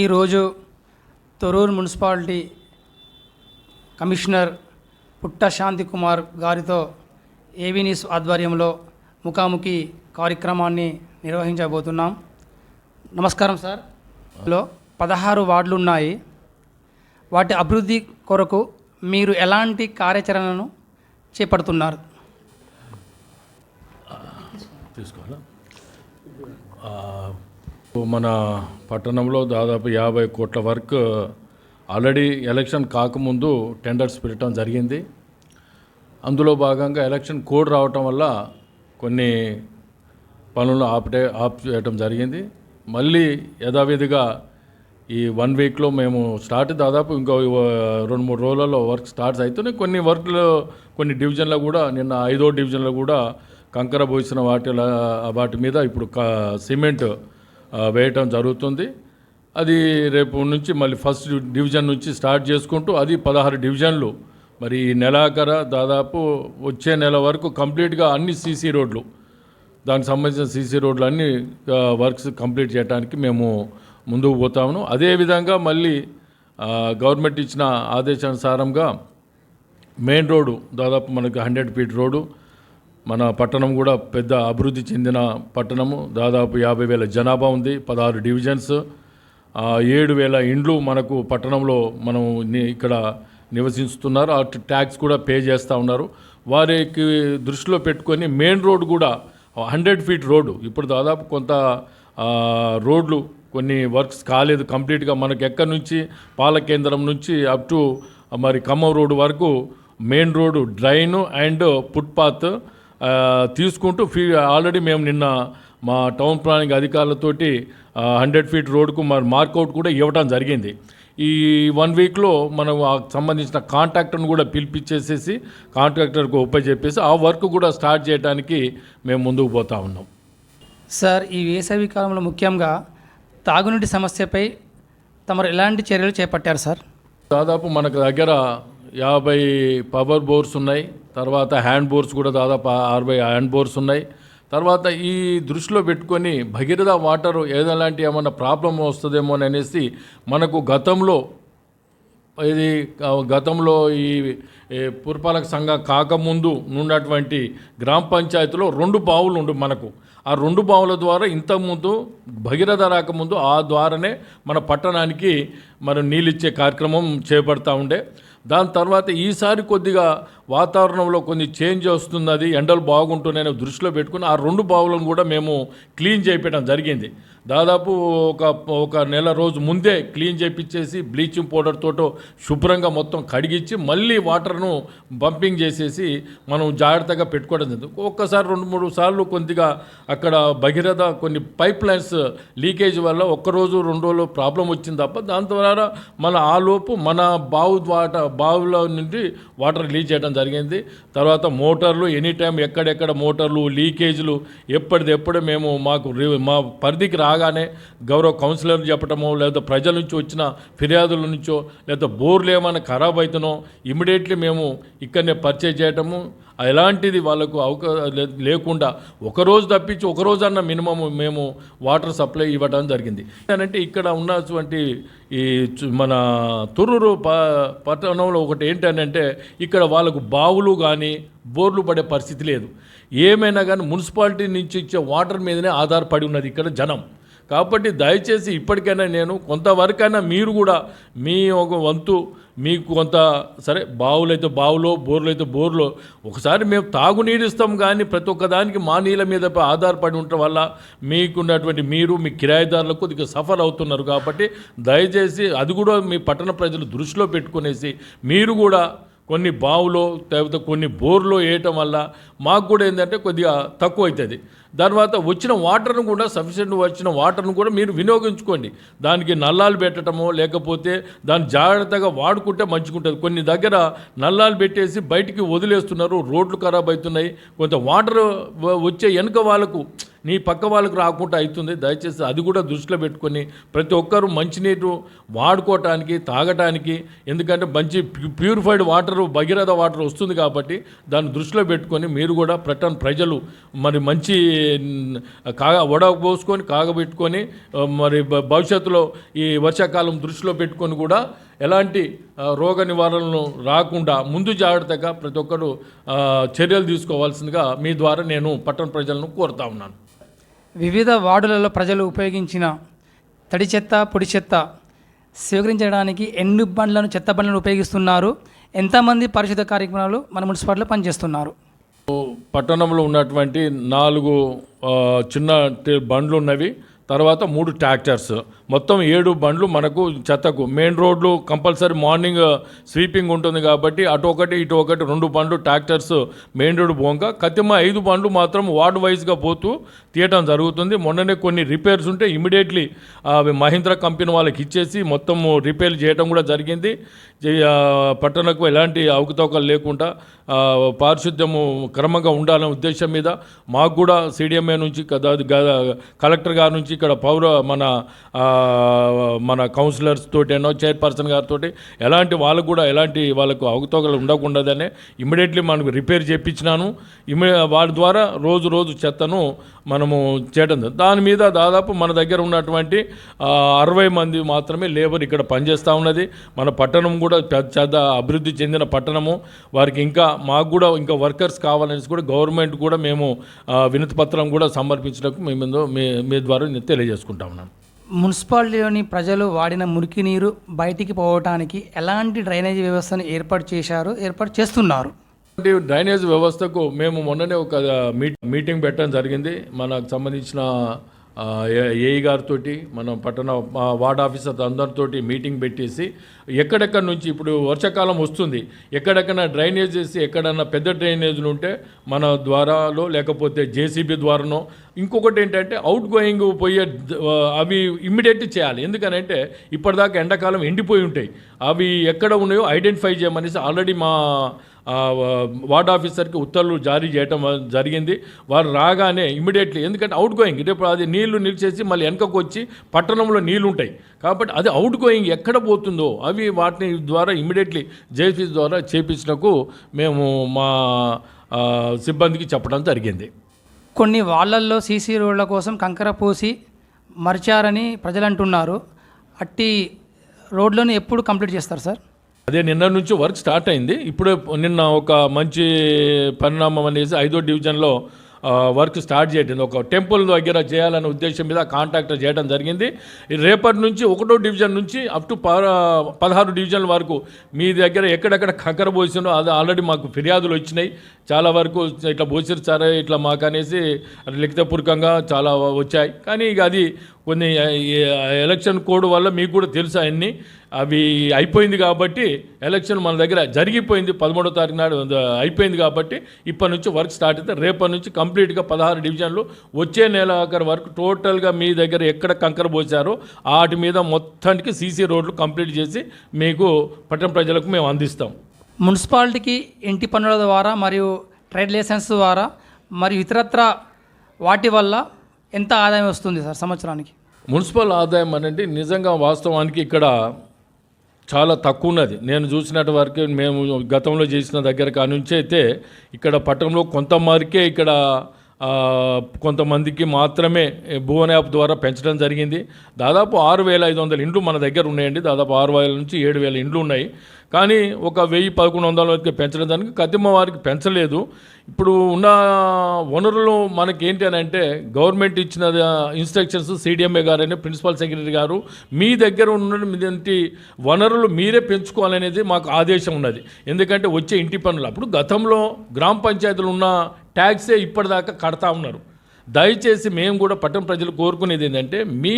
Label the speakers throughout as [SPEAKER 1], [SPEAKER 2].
[SPEAKER 1] ఈరోజు Thorrur municipality commissioner పుట్ట శాంతి కుమార్ గారితో ఏవీ న్యూస్ ఆధ్వర్యంలో ముఖాముఖి కార్యక్రమాన్ని నిర్వహించబోతున్నాం. నమస్కారం సార్. లో పదహారు వార్డులు ఉన్నాయి. వాటి అభివృద్ధి కొరకు మీరు ఎలాంటి కార్యాచరణను చేపడుతున్నారు?
[SPEAKER 2] తీసుకోవాలా? మన పట్టణంలో దాదాపు యాభై కోట్ల వర్క్ ఆల్రెడీ ఎలక్షన్ కాకముందు టెండర్స్ పెట్టడం జరిగింది. అందులో భాగంగా ఎలక్షన్ కోడ్ రావటం వల్ల కొన్ని పనులు ఆపటే ఆప్ చేయటం జరిగింది. మళ్ళీ యథావిధిగా ఈ వన్ వీక్లో మేము స్టార్ట్ దాదాపు ఇంకో రెండు మూడు రోజులలో వర్క్ స్టార్ట్స్ అవుతున్నాయి కొన్ని వర్క్లు కొన్ని డివిజన్లో కూడా నిన్న ఐదో డివిజన్లో కూడా కంకర పోసిన వాటి వాటి మీద ఇప్పుడు క- సిమెంట్ వేయటం జరుగుతుంది. అది రేపు నుంచి మళ్ళీ ఫస్ట్ డివిజన్ నుంచి స్టార్ట్ చేసుకుంటూ అది పదహారు డివిజన్లు. మరి ఈ నెలాఖర దాదాపు వచ్చే నెల వరకు కంప్లీట్గా అన్ని సీసీ రోడ్లు దానికి సంబంధించిన సీసీ రోడ్లు అన్ని వర్క్స్ కంప్లీట్ చేయడానికి మేము ముందుకు పోతాము. అదేవిధంగా మళ్ళీ గవర్నమెంట్ ఇచ్చిన ఆదేశానుసారంగా మెయిన్ రోడ్డు దాదాపు మనకు హండ్రెడ్ ఫీట్ రోడ్డు మన పట్టణం కూడా పెద్ద అభివృద్ధి చెందిన పట్టణము. దాదాపు యాభై వేల జనాభా ఉంది పదహారు డివిజన్స్. ఏడు వేల ఇండ్లు మనకు పట్టణంలో మనం ఇక్కడ నివసిస్తున్నారు. అటు ట్యాక్స్ కూడా పే చేస్తూ ఉన్నారు. వారికి దృష్టిలో పెట్టుకొని మెయిన్ రోడ్ కూడా హండ్రెడ్ ఫీట్ రోడ్డు. ఇప్పుడు దాదాపు కొంత రోడ్లు కొన్ని వర్క్స్ కాలేదు కంప్లీట్గా. మనకు ఎక్కడి నుంచి? పాల కేంద్రం నుంచి అప్ టు మరి ఖమ్మం రోడ్డు వరకు main road drain and footpath తీసుకుంటూ ఫీ ఆల్రెడీ మేము నిన్న మా టౌన్ ప్లానింగ్ అధికారులతోటి హండ్రెడ్ ఫీట్ రోడ్కు మరి మార్కౌట్ కూడా ఇవ్వడం జరిగింది. ఈ వన్ వీక్లో మనం ఆ సంబంధించిన కాంట్రాక్టర్ను కూడా పిలిపించేసేసి కాంట్రాక్టర్కు ఒప్పచెప్పేసి ఆ వర్క్ కూడా స్టార్ట్ చేయడానికి మేము ముందుకు పోతా ఉన్నాం.
[SPEAKER 1] సార్ ఈ వేసవి కాలంలో ముఖ్యంగా తాగునీటి సమస్యపై తమరు ఎలాంటి చర్యలు చేపట్టారు సార్?
[SPEAKER 2] దాదాపు మనకు దగ్గర యాభై పవర్ బోర్స్ ఉన్నాయి. తర్వాత హ్యాండ్ బోర్స్ కూడా దాదాపు అరవై హ్యాండ్ బోర్స్ ఉన్నాయి. తర్వాత ఈ దృష్టిలో పెట్టుకొని భగీరథ వాటర్ ఏదలాంటి ఏమన్నా ప్రాబ్లం వస్తుందేమో అని అనేసి మనకు గతంలో ఇది గతంలో ఈ ఈ పురపాలక సంఘం కాకముందు ఉన్నటువంటి గ్రామ పంచాయతీలో రెండు బావులు ఉండు మనకు. ఆ రెండు బావుల ద్వారా ఇంతకుముందు భగీరథ రాకముందు ఆ ద్వారానే మన పట్టణానికి మనం నీళ్ళిచ్చే కార్యక్రమం చేపడతా ఉండే. దాని తర్వాత ఈసారి కొద్దిగా వాతావరణంలో కొన్ని చేంజ్ వస్తున్నది ఎండలు బాగుంటున్నాయని దృష్టిలో పెట్టుకుని ఆ రెండు బావులను కూడా మేము క్లీన్ చేయించడం జరిగింది. దాదాపు ఒక ఒక నెల రోజు ముందే క్లీన్ చేయించేసి బ్లీచింగ్ పౌడర్ తోటో శుభ్రంగా మొత్తం కడిగించి మళ్ళీ వాటర్ను పంపింగ్ చేసేసి మనం జాగ్రత్తగా పెట్టుకోవడం జరిగింది ఒక్కసారి రెండు మూడు సార్లు కొద్దిగా అక్కడ భగీరథ కొన్ని పైప్ లైన్స్ లీకేజ్ వల్ల ఒక్కరోజు రెండు రోజులు ప్రాబ్లం వచ్చింది తప్ప దాని ద్వారా మన ఆ లోపు మన బావు వాట బావులో నుండి వాటర్ రిలీజ్ చేయడం జరిగింది. తర్వాత మోటార్లు ఎనీ టైం ఎక్కడెక్కడ మోటార్లు లీకేజ్లు ఎప్పటిదెప్పుడు మేము మాకు మా పరిధికి రాగానే గౌరవ కౌన్సిలర్ చెప్పటమో లేదా ప్రజల నుంచి వచ్చిన ఫిర్యాదుల నుంచో లేదా బోర్లు ఏమైనా ఖరాబ్ అవుతునో ఇమీడియట్లీ మేము ఇక్కడనే పర్చేజ్ చేయటము. ఎలాంటిది వాళ్ళకు అవకా లేకుండా ఒకరోజు తప్పించి ఒకరోజు అన్న మినిమం మేము వాటర్ సప్లై ఇవ్వడం జరిగింది. అంటే ఇక్కడ ఉన్నటువంటి ఈ మన తుర్రూరు ప పట్టణంలో ఒకటి ఏంటంటే ఇక్కడ వాళ్ళకు బావులు కానీ బోర్లు పడే పరిస్థితి లేదు. ఏమైనా కానీ మున్సిపాలిటీ నుంచి ఇచ్చే వాటర్ మీదనే ఆధారపడి ఉన్నది ఇక్కడ జనం. కాబట్టి దయచేసి ఇప్పటికైనా నేను కొంతవరకైనా మీరు కూడా మీ ఒక వంతు మీకు కొంత సరే బావులు అయితే బావులో బోర్లు అయితే బోర్లో ఒకసారి మేము తాగునీరు ఇస్తాం కానీ ప్రతి ఒక్క దానికి మా నీళ్ళ మీద ఆధారపడి ఉండటం వల్ల మీకున్నటువంటి మీరు మీ కిరాయిదారులకు కొద్దిగా సఫర్ అవుతున్నారు కాబట్టి దయచేసి అది కూడా మీ పట్టణ ప్రజలు దృష్టిలో పెట్టుకునేసి మీరు కూడా కొన్ని బావులో లేకపోతే కొన్ని బోర్లో వేయటం వల్ల మాకు కూడా ఏంటంటే కొద్దిగా తక్కువ అవుతుంది తర్వాత వచ్చిన వాటర్ను కూడా సఫిషియెంట్ వచ్చిన వాటర్ను కూడా మీరు వినియోగించుకోండి. దానికి నల్లాలు పెట్టడమో లేకపోతే దాన్ని జాగ్రత్తగా వాడుకుంటే మంచిగుంటుంది. కొన్ని దగ్గర నల్లాలు పెట్టేసి బయటికి వదిలేస్తున్నారు రోడ్లు ఖరాబ్ అవుతున్నాయి కొంత వాటర్ వచ్చే వెనుక వాళ్ళకు నీ పక్క వాళ్ళకు రాకుండా అవుతుంది దయచేసి అది కూడా దృష్టిలో పెట్టుకొని ప్రతి ఒక్కరూ మంచినీరు వాడుకోవటానికి తాగటానికి ఎందుకంటే మంచి ప్యూరిఫైడ్ వాటర్ భగీరథ వాటర్ వస్తుంది కాబట్టి దాన్ని దృష్టిలో పెట్టుకొని మీరు కూడా ప్రటన్ ప్రజలు మరి మంచి కాగ వడ పోసుకొని కాగబెట్టుకొని మరి భవిష్యత్తులో ఈ వర్షాకాలం దృష్టిలో పెట్టుకొని కూడా ఎలాంటి రోగ నివారణలు రాకుండా ముందు జాగ్రత్తగా ప్రతి ఒక్కరు చర్యలు తీసుకోవాల్సిందిగా మీ ద్వారా నేను పట్టణ ప్రజలను కోరుతా ఉన్నాను.
[SPEAKER 1] వివిధ వార్డులలో ప్రజలు ఉపయోగించిన తడి చెత్త పొడి చెత్త స్వీకరించడానికి ఎన్ని బండ్లను చెత్త బండ్లను ఉపయోగిస్తున్నారు ఎంతమంది పరిశుద్ధ కార్యక్రమాలు మన మున్సిపాలిటీలో పనిచేస్తున్నారు?
[SPEAKER 2] పట్టణంలో ఉన్నటువంటి నాలుగు చిన్న బండ్లు ఉన్నవి తర్వాత మూడు ట్రాక్టర్స్. మొత్తం ఏడు బండ్లు మనకు చెత్తకు. మెయిన్ రోడ్లు కంపల్సరీ మార్నింగ్ స్వీపింగ్ ఉంటుంది కాబట్టి అటు ఒకటి ఇటు ఒకటి రెండు బండ్లు ట్రాక్టర్స్ మెయిన్ రోడ్ పోగా కతిమ ఐదు బండ్లు మాత్రం వార్డ్ వైజ్గా పోతూ తీయటం జరుగుతుంది. మొన్ననే కొన్ని రిపేర్స్ ఉంటే ఇమీడియట్లీ అవి మహీంద్రా కంపెనీ వాళ్ళకి ఇచ్చేసి మొత్తం రిపేర్ చేయడం కూడా జరిగింది. పట్టణకు ఎలాంటి అవకతవకలు లేకుండా పారిశుద్ధ్యము క్రమంగా ఉండాలనే ఉద్దేశం మీద మాకు కూడా సిడిఎంఏ నుంచి కలెక్టర్ గారి నుంచి ఇక్కడ పౌర మన మన కౌన్సిలర్స్ తోటేనో చైర్పర్సన్ గారితో ఎలాంటి వాళ్ళకు కూడా ఎలాంటి వాళ్ళకు అవకతవకలు ఉండకుండాదనే ఇమ్మీడియట్లీ మనకు రిపేర్ చేయించినాను ఇమి వాటి ద్వారా రోజు రోజు చెత్తను మనము చేయడం దాని మీద దాదాపు మన దగ్గర ఉన్నటువంటి అరవై మంది మాత్రమే లేబర్ ఇక్కడ పనిచేస్తూ ఉన్నది. మన పట్టణం కూడా పెద్ద పెద్ద అభివృద్ధి చెందిన పట్టణము. వారికి ఇంకా మాకు కూడా ఇంకా వర్కర్స్ కావాలనేసి కూడా గవర్నమెంట్ కూడా మేము వినతిపత్రం వినతి పత్రం కూడా సమర్పించడానికి మేము మీ మీ ద్వారా నేను తెలియజేసుకుంటా ఉన్నాను.
[SPEAKER 1] మున్సిపాలిటీలోని ప్రజలు వాడిన మురికి నీరు బయటికి పోవటానికి ఎలాంటి డ్రైనేజీ వ్యవస్థను ఏర్పాటు చేశారు ఏర్పాటు చేస్తున్నారు?
[SPEAKER 2] డ్రైనేజ్ వ్యవస్థకు మేము మొన్ననే ఒక మీటింగ్ పెట్టడం జరిగింది. మనకు సంబంధించిన ఏఈ గారితో మనం పట్టణ వార్డ్ ఆఫీసర్ అందరితోటి మీటింగ్ పెట్టేసి ఎక్కడెక్కడ నుంచి ఇప్పుడు వర్షాకాలం వస్తుంది ఎక్కడెక్కడ డ్రైనేజ్ చేసి ఎక్కడన్నా పెద్ద డ్రైనేజీలు ఉంటే మన ద్వారాలో లేకపోతే జేసీబీ ద్వారానో ఇంకొకటి ఏంటంటే అవుట్ గోయింగ్ పోయే అవి ఇమ్మీడియట్ చేయాలి. ఎందుకనంటే ఇప్పటిదాకా ఎండాకాలం ఎండిపోయి ఉంటాయి. అవి ఎక్కడ ఉన్నాయో ఐడెంటిఫై చేయమనేసి ఆల్రెడీ మా వార్డ్ ఆఫీసర్కి ఉత్తర్వులు జారీ చేయటం జరిగింది. వారు రాగానే ఇమీడియట్లీ ఎందుకంటే అవుట్ గోయింగ్ రేపు అది నీళ్ళు నిలిచేసి మళ్ళీ వెనకకు వచ్చి పట్టణంలో నీళ్ళు ఉంటాయి కాబట్టి అది అవుట్ గోయింగ్ ఎక్కడ పోతుందో అవి వాటిని ద్వారా ఇమీడియట్లీ జేసీ ద్వారా చేపించినకు మేము మా సిబ్బందికి చెప్పడం జరిగింది.
[SPEAKER 1] కొన్ని వాళ్ళల్లో సీసీ రోడ్ల కోసం కంకర పోసి మరిచారని ప్రజలు అంటున్నారు అట్టి రోడ్లను ఎప్పుడు కంప్లీట్ చేస్తారు సార్?
[SPEAKER 2] అదే నిన్న నుంచి వర్క్ స్టార్ట్ అయింది. ఇప్పుడే నిన్న ఒక మంచి పరిణామం అనేసి ఐదో డివిజన్లో వర్క్ స్టార్ట్ చేయడం ఒక టెంపుల్ దగ్గర చేయాలనే ఉద్దేశం మీద కాంట్రాక్టర్ చేయడం జరిగింది. రేపటి నుంచి ఒకటో డివిజన్ నుంచి అప్ టు పదహారు డివిజన్ల వరకు మీ దగ్గర ఎక్కడెక్కడ కంకర పోసినో అది ఆల్రెడీ మాకు ఫిర్యాదులు వచ్చినాయి. చాలా వరకు ఇట్లా పోసిరు సరే ఇట్లా మాకు అనేసి లిఖితపూర్వకంగా చాలా వచ్చాయి. కానీ ఇక అది కొన్ని ఎలక్షన్ కోడ్ వల్ల మీకు కూడా తెలుసు అన్నీ? అవి అయిపోయింది కాబట్టి ఎలక్షన్ మన దగ్గర జరిగిపోయింది పదమూడో తారీఖు నాడు అయిపోయింది కాబట్టి ఇప్పటి నుంచి వర్క్ స్టార్ట్ అయితే రేపటి నుంచి కంప్లీట్గా పదహారు డివిజన్లు వచ్చే నెల ఆఖరి వరకు టోటల్గా మీ దగ్గర ఎక్కడ కంకర పోసారో వాటి మీద మొత్తానికి సీసీ రోడ్లు కంప్లీట్ చేసి మీకు పట్టణ ప్రజలకు మేము అందిస్తాం.
[SPEAKER 1] మున్సిపాలిటీకి ఇంటి పన్నుల ద్వారా మరియు ట్రేడ్ లైసెన్స్ ద్వారా మరియు ఇతరత్ర వాటి వల్ల ఎంత ఆదాయం వస్తుంది సార్ సంవత్సరానికి?
[SPEAKER 2] మున్సిపల్ ఆదాయం అనేది నిజంగా వాస్తవానికి ఇక్కడ చాలా తక్కువ ఉన్నది. నేను చూసినట్టు వరకు మేము గతంలో చేసిన దగ్గర కానుంచి అయితే ఇక్కడ పట్టణంలో కొంతమందికే ఇక్కడ కొంతమందికి మాత్రమే భువన్ యాప్ ద్వారా పెంచడం జరిగింది. దాదాపు ఆరు వేల ఐదు వందల ఇండ్లు మన దగ్గర ఉన్నాయండి. దాదాపు ఆరు వేల నుంచి ఏడు వేల ఇండ్లు ఉన్నాయి. కానీ ఒక వెయ్యి పదకొండు వందల వరకు పెంచడం దానికి కదిమ వారికి పెంచలేదు. ఇప్పుడు ఉన్న వనరులు మనకి ఏంటి అని అంటే గవర్నమెంట్ ఇచ్చిన ఇన్స్ట్రక్షన్స్ సిడిఎంఏ గారు అని ప్రిన్సిపల్ సెక్రటరీ గారు మీ దగ్గర ఉన్నటువంటి వనరులు మీరే పెంచుకోవాలనేది మాకు ఆదేశం ఉన్నది. ఎందుకంటే వచ్చే ఇంటి పనులు అప్పుడు గతంలో గ్రామ పంచాయతీలు ఉన్న ట్యాక్సే ఇప్పటిదాకా కడతా ఉన్నారు. దయచేసి మేము కూడా పట్టణ ప్రజలు కోరుకునేది ఏంటంటే మీ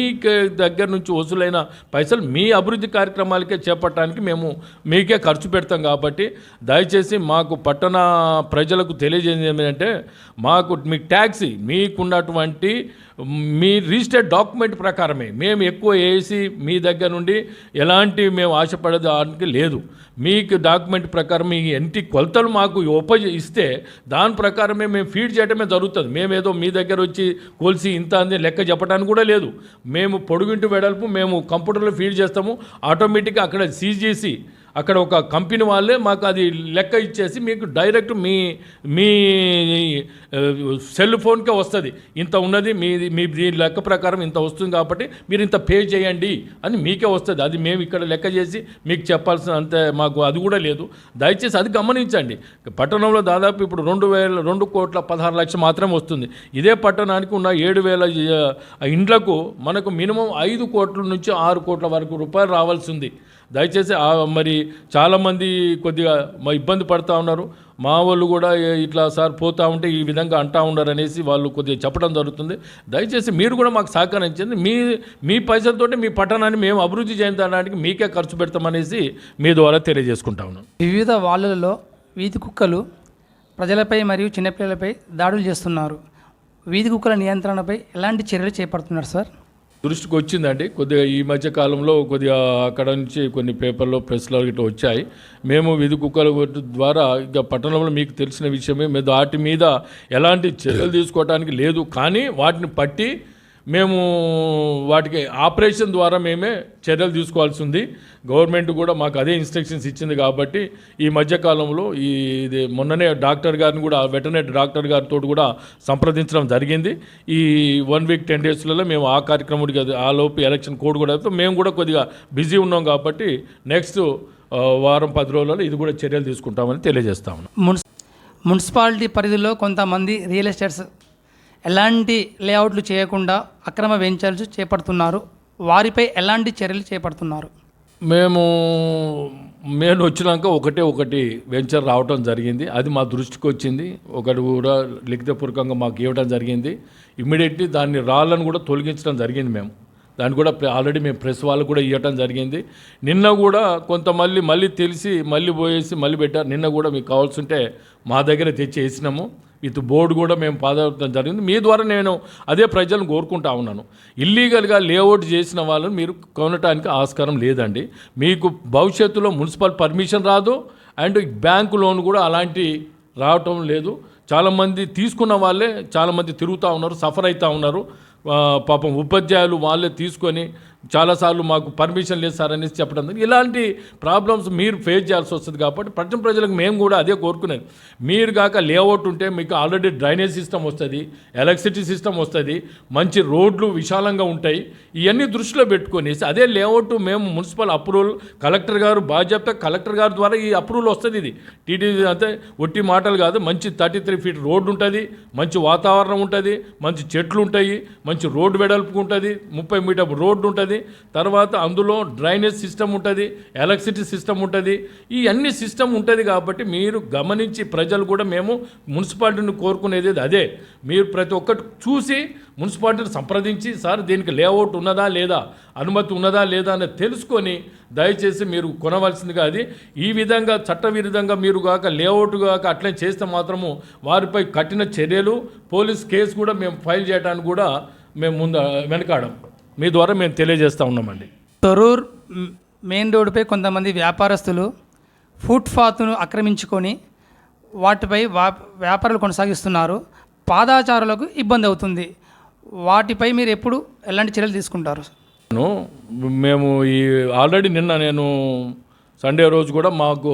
[SPEAKER 2] దగ్గర నుంచి వసూలైన పైసలు మీ అభివృద్ధి కార్యక్రమాలకే చేపట్టడానికి మేము మీకే ఖర్చు పెడతాం కాబట్టి దయచేసి మాకు పట్టణ ప్రజలకు తెలియజేయడం ఏంటంటే మాకు మీ ట్యాక్సీ మీకున్నటువంటి మీ రిజిస్టర్డ్ డాక్యుమెంట్ ప్రకారమే. మేము ఎక్కువ వేసి మీ దగ్గర నుండి ఎలాంటి మేము ఆశపడడానికి లేదు. మీకు డాక్యుమెంట్ ప్రకారం మీ ఇంటి కొలతలు మాకు ఉప ఇస్తే దాని ప్రకారమే మేము ఫీడ్ చేయడమే జరుగుతుంది. మేమేదో మీ దగ్గర వచ్చి కొలిసి ఇంత అంది లెక్క చెప్పడానికి కూడా లేదు. మేము పొడుగింటి వెడల్పు మేము కంప్యూటర్లో ఫీడ్ చేస్తాము. ఆటోమేటిక్గా అక్కడ సీజీసీ అక్కడ ఒక కంపెనీ వాళ్ళే మాకు అది లెక్క ఇచ్చేసి మీకు డైరెక్ట్ మీ మీ సెల్ ఫోన్కే వస్తుంది. ఇంత ఉన్నది మీ మీ దీని లెక్క ప్రకారం ఇంత వస్తుంది కాబట్టి మీరు ఇంత పే చేయండి అని మీకే వస్తుంది. అది మేము ఇక్కడ లెక్క చేసి మీకు చెప్పాల్సిన అంతే మాకు అది కూడా లేదు. దయచేసి అది గమనించండి. పట్టణంలో దాదాపు ఇప్పుడు రెండు వేల రెండు కోట్ల పదహారు లక్షలు మాత్రమే వస్తుంది. ఇదే పట్టణానికి ఉన్న ఏడు వేల ఇండ్లకు మనకు మినిమం ఐదు కోట్ల నుంచి ఆరు కోట్ల వరకు రూపాయలు రావాల్సి ఉంది. దయచేసి మరి చాలామంది కొద్దిగా మా ఇబ్బంది పడుతూ ఉన్నారు. మా వాళ్ళు కూడా ఇట్లా సార్ పోతూ ఉంటే ఈ విధంగా అంటా ఉన్నారు అనేసి వాళ్ళు కొద్దిగా చెప్పడం జరుగుతుంది. దయచేసి మీరు కూడా మాకు సహకరించింది మీ మీ పైసలతో మీ పట్టణాన్ని మేము అభివృద్ధి చెందడానికి మీకే ఖర్చు పెడతామనేసి మీ ద్వారా తెలియజేసుకుంటా ఉన్నాం.
[SPEAKER 1] వివిధ వాళ్ళలో వీధి కుక్కలు ప్రజలపై మరియు చిన్నపిల్లలపై దాడులు చేస్తున్నారు. వీధి కుక్కల నియంత్రణపై ఎలాంటి చర్యలు చేపడుతున్నారు సార్?
[SPEAKER 2] దృష్టికి వచ్చిందండి. కొద్దిగా ఈ మధ్య కాలంలో కొద్దిగా అక్కడ నుంచి కొన్ని పేపర్లో ప్రెస్లో ఇట్లా వచ్చాయి. మేము విధి కుక్కల ద్వారా ఇక పట్టణంలో మీకు తెలిసిన విషయమే మేము వాటి మీద ఎలాంటి చర్యలు తీసుకోవడానికి లేదు. కానీ వాటిని పట్టి మేము వాటికి ఆపరేషన్ ద్వారా మేమే చర్యలు తీసుకోవాల్సి ఉంది. గవర్నమెంట్ కూడా మాకు అదే ఇన్స్ట్రక్షన్స్ ఇచ్చింది కాబట్టి ఈ మధ్యకాలంలో ఈ ఇది మొన్ననే డాక్టర్ గారిని కూడా వెటర్నరీ డాక్టర్ గారితో కూడా సంప్రదించడం జరిగింది. ఈ వన్ వీక్ టెన్ డేస్లలో మేము ఆ కార్యక్రమానికి అది- ఆ లోపు ఎలక్షన్ కోడ్ కూడా మేము కూడా కొద్దిగా బిజీ ఉన్నాం కాబట్టి నెక్స్ట్ వారం పది రోజులలో ఇది కూడా చర్యలు తీసుకుంటామని తెలియజేస్తాము
[SPEAKER 1] మున్సి మున్సిపాలిటీ పరిధిలో కొంతమంది రియల్ ఎస్టేట్స్ ఎలాంటి లేఅవుట్లు చేయకుండా అక్రమ వెంచర్స్ చేపడుతున్నారు. వారిపై ఎలాంటి చర్యలు చేపడుతున్నారు?
[SPEAKER 2] మేము మేము వచ్చినాక ఒకటే ఒకటి వెంచర్ రావటం జరిగింది. అది మా దృష్టికి వచ్చింది. ఒకటి కూడా లిఖితపూర్వకంగా మాకు ఇవ్వడం జరిగింది. ఇమ్మీడియట్లీ దాన్ని రాళ్ళను కూడా తొలగించడం జరిగింది మేము. దాన్ని కూడా ఆల్రెడీ మేము ప్రెస్ వాళ్ళు కూడా ఇవ్వటం జరిగింది. నిన్న కూడా కొంత మళ్ళీ మళ్ళీ తెలిసి మళ్ళీ పోయేసి మళ్ళీ పెట్టారు. నిన్న కూడా మీకు కావాల్సి ఉంటే మా దగ్గర తెచ్చి వేసినాము. విత్ బోర్డు కూడా మేము పాదవటం జరిగింది. మీ ద్వారా నేను అదే ప్రజలను కోరుకుంటా ఉన్నాను. ఇల్లీగల్గా లేఅవుట్ చేసిన వాళ్ళని మీరు కొనటానికి ఆస్కారం లేదండి. మీకు భవిష్యత్తులో మున్సిపల్ పర్మిషన్ రాదు అండ్ బ్యాంకు లోన్ కూడా అలాంటి రావటం లేదు. చాలామంది తీసుకున్న వాళ్ళే చాలామంది తిరుగుతూ ఉన్నారు సఫర్ అవుతూ ఉన్నారు. పాపం ఉపాధ్యాయులు వాళ్ళే తీసుకొని చాలాసార్లు మాకు పర్మిషన్ లేదు సార్ అనేసి చెప్పడం ఇలాంటి ప్రాబ్లమ్స్ మీరు ఫేస్ చేయాల్సి వస్తుంది కాబట్టి పట్టణ ప్రజలకు మేము కూడా అదే కోరుకునేది. మీరు కాక లేఅవుట్ ఉంటే మీకు ఆల్రెడీ డ్రైనేజ్ సిస్టమ్ వస్తుంది ఎలక్ట్రిసిటీ సిస్టమ్ వస్తుంది మంచి రోడ్లు విశాలంగా ఉంటాయి. ఇవన్నీ దృష్టిలో పెట్టుకునేసి అదే లేఅవుట్ మేము మున్సిపల్ అప్రూవల్ కలెక్టర్ గారు బాధ్యత కలెక్టర్ గారి ద్వారా ఈ అప్రూవల్ వస్తుంది ఇది. టీటీడీ అంటే ఒట్టి మాటలు కాదు మంచి థర్టీ త్రీ ఫీట్ రోడ్డు ఉంటుంది మంచి వాతావరణం ఉంటుంది మంచి చెట్లు ఉంటాయి మంచి రోడ్డు వెడల్పు ఉంటుంది ముప్పై మీటర్ రోడ్డు ఉంటుంది. తర్వాత అందులో డ్రైనేజ్ సిస్టమ్ ఉంటుంది ఎలక్ట్రిసిటీ సిస్టమ్ ఉంటుంది. ఈ అన్ని సిస్టమ్ ఉంటుంది కాబట్టి మీరు గమనించి ప్రజలు కూడా మేము మున్సిపాలిటీని కోరుకునేది అదే. మీరు ప్రతి ఒక్కటి చూసి మున్సిపాలిటీని సంప్రదించి సార్ దీనికి లేఅవుట్ ఉన్నదా లేదా? అనుమతి ఉన్నదా లేదా? అని తెలుసుకొని దయచేసి మీరు కొనవలసిందిగా అది. ఈ విధంగా చట్టవిరుద్ధంగా మీరు కాక లేఅవుట్ కాక అట్లే చేస్తే మాత్రము వారిపై కఠిన చర్యలు పోలీస్ కేసు కూడా మేము ఫైల్ చేయడానికి కూడా మేము ముందు వెనకాడం. మీ ద్వారా మేము తెలియజేస్తూ ఉన్నామండి.
[SPEAKER 1] తొరూర్ మెయిన్ రోడ్డుపై కొంతమంది వ్యాపారస్తులు ఫుట్పాత్ను ఆక్రమించుకొని వాటిపై వా వ్యాపారాలు కొనసాగిస్తున్నారు. పాదాచారులకు ఇబ్బంది అవుతుంది. వాటిపై మీరు ఎప్పుడు ఎలాంటి చర్యలు తీసుకుంటారు?
[SPEAKER 2] మేము ఈ ఆల్రెడీ నిన్న నేను సండే రోజు కూడా మాకు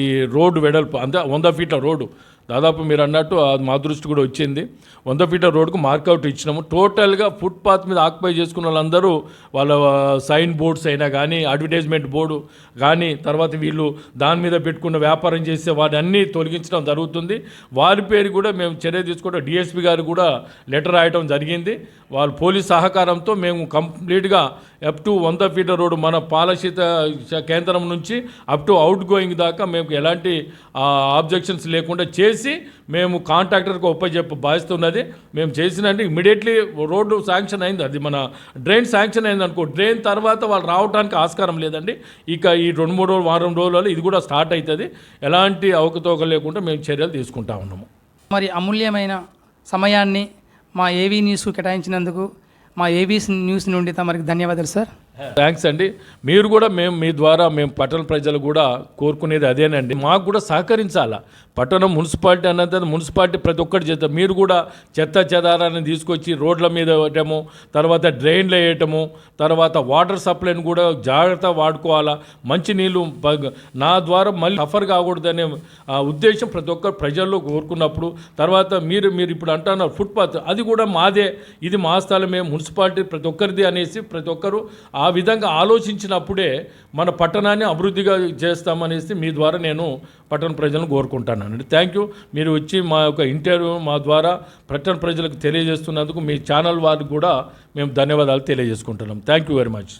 [SPEAKER 2] ఈ రోడ్డు వెడల్పు అంతే వంద ఫీట్ల రోడ్డు దాదాపు మీరు అన్నట్టు అది మా దృష్టి కూడా వచ్చింది. వంద ఫీటర్ రోడ్డుకు మార్కౌట్ ఇచ్చినాము. టోటల్గా ఫుట్పాత్ మీద ఆక్యుపై చేసుకున్న వాళ్ళందరూ వాళ్ళ సైన్ బోర్డ్స్ అయినా కానీ అడ్వర్టైజ్మెంట్ బోర్డు కానీ తర్వాత వీళ్ళు దాని మీద పెట్టుకున్న వ్యాపారం చేసే వాటి అన్నీ తొలగించడం జరుగుతుంది. వారి పేరు కూడా మేము చర్య తీసుకోవడం డిఎస్పి గారు కూడా లెటర్ రాయడం జరిగింది. వాళ్ళ పోలీస్ సహకారంతో మేము కంప్లీట్గా అప్ టు వంద ఫీటర్ రోడ్డు మన పాలశీత కేంద్రం నుంచి అప్ టు అవుట్ గోయింగ్ దాకా మేము ఎలాంటి ఆబ్జెక్షన్స్ లేకుండా చేసి మేము కాంట్రాక్టర్కి ఒప్పచెప్ప బాధ్యత ఉన్నది మేము చేసినంటే ఇమీడియట్లీ రోడ్డు శాంక్షన్ అయింది. అది మన డ్రైన్ శాంక్షన్ అయింది అనుకో డ్రైన్ తర్వాత వాళ్ళు రావడానికి ఆస్కారం లేదండి. ఇక ఈ రెండు మూడు రోజులు వారం రోజులలో ఇది కూడా స్టార్ట్ అవుతుంది ఎలాంటి అవకతవక లేకుండా మేము చర్యలు తీసుకుంటా ఉన్నాము.
[SPEAKER 1] మరి అమూల్యమైన సమయాన్ని మా ఏవీ న్యూస్కు కేటాయించినందుకు మా ఏవీ న్యూస్ నుండి తమరికి ధన్యవాదాలు సార్.
[SPEAKER 2] థ్యాంక్స్ అండి. మీరు కూడా మేము మీ ద్వారా మేము పట్టణ ప్రజలు కూడా కోరుకునేది అదేనండి. మాకు కూడా సహకరించాలా? పట్టణం మున్సిపాలిటీ అన్నది మున్సిపాలిటీ ప్రతి ఒక్కటి చేస్తారు. మీరు కూడా చెత్త చెదారాన్ని తీసుకొచ్చి రోడ్ల మీద వేయటము తర్వాత డ్రైన్లు వేయటము తర్వాత వాటర్ సప్లైని కూడా జాగ్రత్త వాడుకోవాలా? మంచి నీళ్ళు నా ద్వారా మళ్ళీ సఫర్ కాకూడదనే ఆ ఉద్దేశం ప్రతి ఒక్కరు ప్రజల్లో కోరుకున్నప్పుడు తర్వాత మీరు మీరు ఇప్పుడు అంటున్నారు ఫుట్పాత్ అది కూడా మాదే ఇది మా స్థలమే మున్సిపాలిటీ ప్రతి ఒక్కరిది అనేసి ప్రతి ఒక్కరు ఆ విధంగా ఆలోచించినప్పుడే మన పట్టణాన్ని అభివృద్ధిగా చేస్తామనేసి మీ ద్వారా నేను పట్టణ ప్రజలను కోరుకుంటానండి థ్యాంక్ యూ మీరు వచ్చి మా యొక్క ఇంటర్వ్యూ మా ద్వారా పట్టణ ప్రజలకు తెలియజేస్తున్నందుకు మీ ఛానల్ వారికి కూడా మేము ధన్యవాదాలు తెలియజేసుకుంటున్నాం. Thank you very much